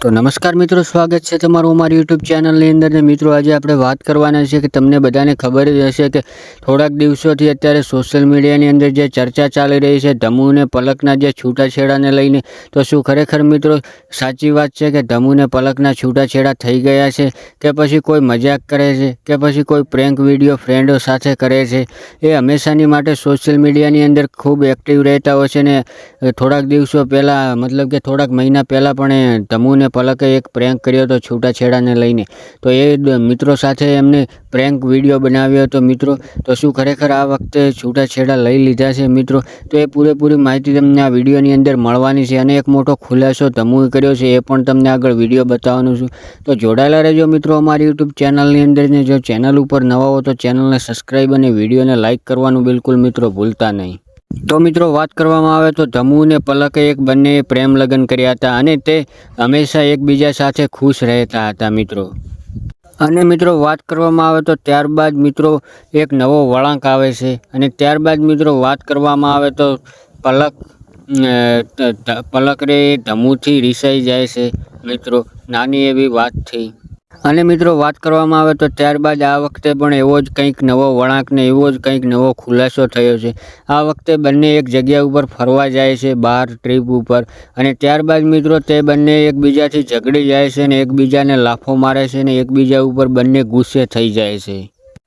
તો નમસ્કાર મિત્રો, સ્વાગત છે તમારું અમારી યુટ્યુબ ચેનલની અંદર. ને મિત્રો, આજે આપણે વાત કરવાના છે કે તમને બધાને ખબર જ હશે કે થોડાક દિવસોથી અત્યારે સોશિયલ મીડિયાની અંદર જે ચર્ચા ચાલી રહી છે, ધમુને પલકના જે છૂટાછેડાને લઈને, તો શું ખરેખર મિત્રો, સાચી વાત છે કે ધમુને પલકના છૂટાછેડા થઈ ગયા છે કે પછી કોઈ મજાક કરે છે, કે પછી કોઈ પ્રેન્ક વીડિયો ફ્રેન્ડો સાથે કરે છે? એ હંમેશાની માટે સોશિયલ મીડિયાની અંદર ખૂબ એક્ટિવ રહેતા હોય છે ને, થોડાક દિવસો પહેલાં, મતલબ કે થોડાક મહિના પહેલાં પણ એ ધમુ ને પલકે એક પ્રેન્ક કર્યો હતો છૂટાછેડાને લઈને. તો એ મિત્રો સાથે એમને પ્રેન્ક વીડિયો બનાવ્યો હતો મિત્રો. તો શું ખરેખર આ વખતે છૂટાછેડા લઈ લીધા છે મિત્રો? તો એ પૂરેપૂરી માહિતી તમને આ વિડીયોની અંદર મળવાની છે અને એક મોટો ખુલાસો ધમુએ કર્યો છે એ પણ તમને આગળ વીડિયો બતાવવાનું છું. તો જોડાયેલા રહેજો મિત્રો અમારી યુટ્યુબ ચેનલની અંદર જો ચેનલ ઉપર નવા હો તો ચેનલને સબસ્ક્રાઈબ અને વિડીયોને લાઇક કરવાનું બિલકુલ મિત્રો ભૂલતા નહીં. તો મિત્રો, વાત કરવામાં આવે તો ધમુ અને પલકે એક બંને પ્રેમ લગ્ન કર્યા હતા અને તે હંમેશા એકબીજા સાથે ખુશ રહેતા હતા મિત્રો. અને મિત્રો, વાત કરવામાં આવે તો ત્યારબાદ મિત્રો એક નવો વળાંક આવે છે અને ત્યારબાદ મિત્રો, વાત કરવામાં આવે તો પલક પલક રે ધમુથી રિસાઈ જાય છે. મિત્રો, નાની એવી વાત થઈ. અને મિત્રો વાત કરવામાં આવે તો ત્યારબાદ આ વખતે પણ એવો જ કંઈક નવો વળાંક ને એવો જ કંઈક નવો ખુલાસો થયો છે. આ વખતે બંને એક જગ્યા ઉપર ફરવા જાય છે બહાર ટ્રીપ ઉપર. અને ત્યારબાદ મિત્રો તે બંને એકબીજાથી ઝઘડી જાય છે ને એકબીજાને લાફો મારે છે ને એકબીજા ઉપર બંને ગુસ્સે થઈ જાય છે.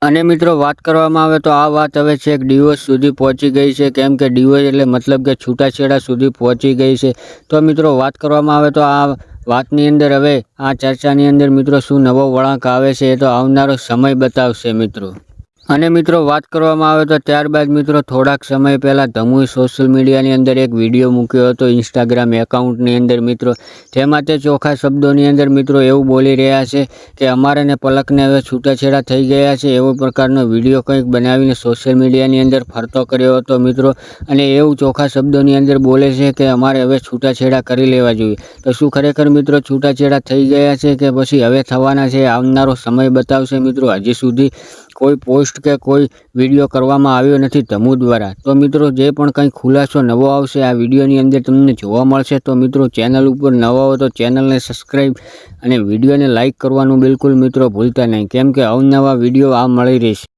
અને મિત્રો વાત કરવામાં આવે તો આ વાત હવે છેક ડિવોર્સ સુધી પહોંચી ગઈ છે. કેમ કે ડિવોર્સ એટલે મતલબ કે છૂટાછેડા સુધી પહોંચી ગઈ છે. તો મિત્રો વાત કરવામાં આવે તો આ વાતની અંદર હવે આ ચર્ચાની અંદર મિત્રો શું નવો વળાંક આવે છે એ તો આવનારો સમય બતાવશે મિત્રો. અને મિત્રો, વાત કરવામાં આવે તો ત્યારબાદ મિત્રો, થોડાક સમય પહેલાં ધમુએ સોશિયલ મીડિયાની અંદર એક વીડિયો મૂક્યો હતો. ઇન્સ્ટાગ્રામ એકાઉન્ટની અંદર મિત્રો, જેમાં તે ચોખ્ખા શબ્દોની અંદર મિત્રો એવું બોલી રહ્યા છે કે, અમારે ને પલકને હવે છૂટાછેડા થઈ ગયા છે. એવો પ્રકારનો વીડિયો કંઈક બનાવીને સોશિયલ મીડિયાની અંદર ફરતો કર્યો હતો મિત્રો. અને એવું ચોખ્ખા શબ્દોની અંદર બોલે છે કે, અમારે હવે છૂટાછેડા કરી લેવા જોઈએ. તો શું ખરેખર મિત્રો, છૂટાછેડા થઈ ગયા છે કે પછી હવે થવાના છે? આવનારો સમય બતાવશે મિત્રો, હજી સુધી કોઈ પોસ્ટ કે કોઈ વીડિયો કરવામાં આવ્યો નથી ધમુ દ્વારા. તો મિત્રો, જે પણ કંઈ ખુલાસો નવો આવશે આ વિડીયોની અંદર તમને જોવા મળશે. તો મિત્રો, ચેનલ ઉપર નવા હો તો ચેનલને સબસ્ક્રાઈબ અને વિડીયોને લાઇક કરવાનું બિલકુલ મિત્રો ભૂલતા નહીં. કેમ કે અવનવા વીડિયો આ મળી રહેશે.